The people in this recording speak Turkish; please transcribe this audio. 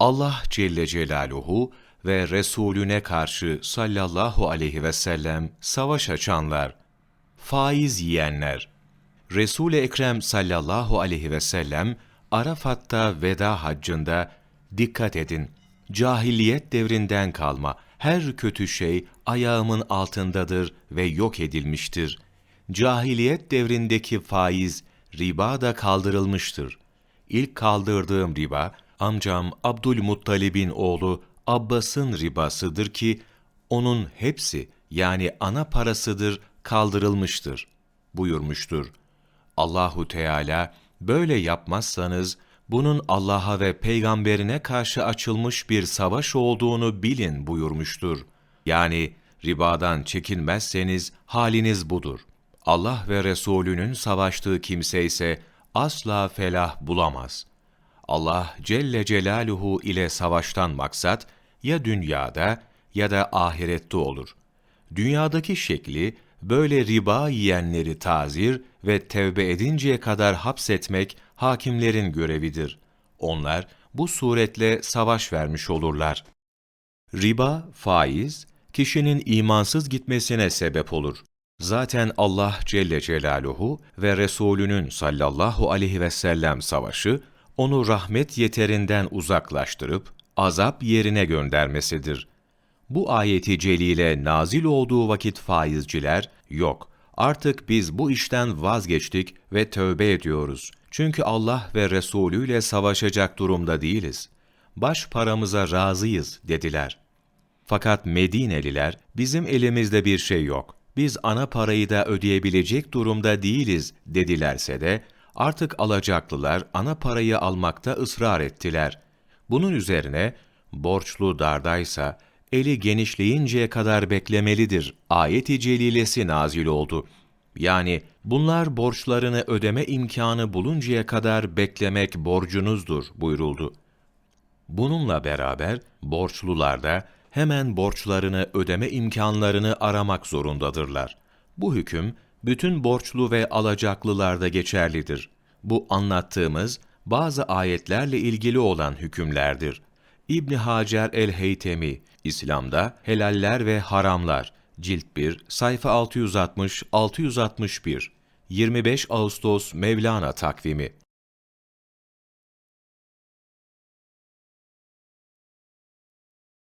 Allah Celle Celaluhu ve Resulüne karşı sallallahu aleyhi ve sellem savaş açanlar, faiz yiyenler. Resul-i Ekrem sallallahu aleyhi ve sellem Arafat'ta veda haccında dikkat edin. Cahiliyet devrinden kalma her kötü şey ayağımın altındadır ve yok edilmiştir. Cahiliyet devrindeki faiz, riba da kaldırılmıştır. İlk kaldırdığım riba, amcam Abdülmuttalib'in oğlu Abbas'ın ribasıdır ki, onun hepsi yani ana parasıdır kaldırılmıştır buyurmuştur. Allahu Teala böyle yapmazsanız bunun Allah'a ve peygamberine karşı açılmış bir savaş olduğunu bilin buyurmuştur. Yani ribadan çekinmezseniz haliniz budur. Allah ve Resulünün savaştığı kimse ise asla felah bulamaz. Allah Celle Celaluhu ile savaştan maksat ya dünyada ya da ahirette olur. Dünyadaki şekli böyle riba yiyenleri tazir ve tevbe edinceye kadar hapsetmek hakimlerin görevidir. Onlar bu suretle savaş vermiş olurlar. Riba, faiz, kişinin imansız gitmesine sebep olur. Zaten Allah Celle Celaluhu ve Resulünün sallallahu aleyhi ve sellem savaşı, onu rahmet yeterinden uzaklaştırıp, azap yerine göndermesidir. Bu ayeti celile nazil olduğu vakit faizciler, yok, artık biz bu işten vazgeçtik ve tövbe ediyoruz. Çünkü Allah ve Resulü ile savaşacak durumda değiliz. Baş paramıza razıyız dediler. Fakat Medineliler, bizim elimizde bir şey yok, biz ana parayı da ödeyebilecek durumda değiliz dedilerse de, artık alacaklılar ana parayı almakta ısrar ettiler. Bunun üzerine, borçlu dardaysa, eli genişleyinceye kadar beklemelidir ayet-i celilesi nazil oldu. Yani bunlar borçlarını ödeme imkanı buluncaya kadar beklemek borcunuzdur buyuruldu. Bununla beraber borçlular da hemen borçlarını ödeme imkanlarını aramak zorundadırlar. Bu hüküm bütün borçlu ve alacaklılarda geçerlidir. Bu anlattığımız bazı ayetlerle ilgili olan hükümlerdir. İbn Hacer el-Heytemi İslam'da helaller ve haramlar cilt 1 sayfa 660 661 25 Ağustos Mevlana takvimi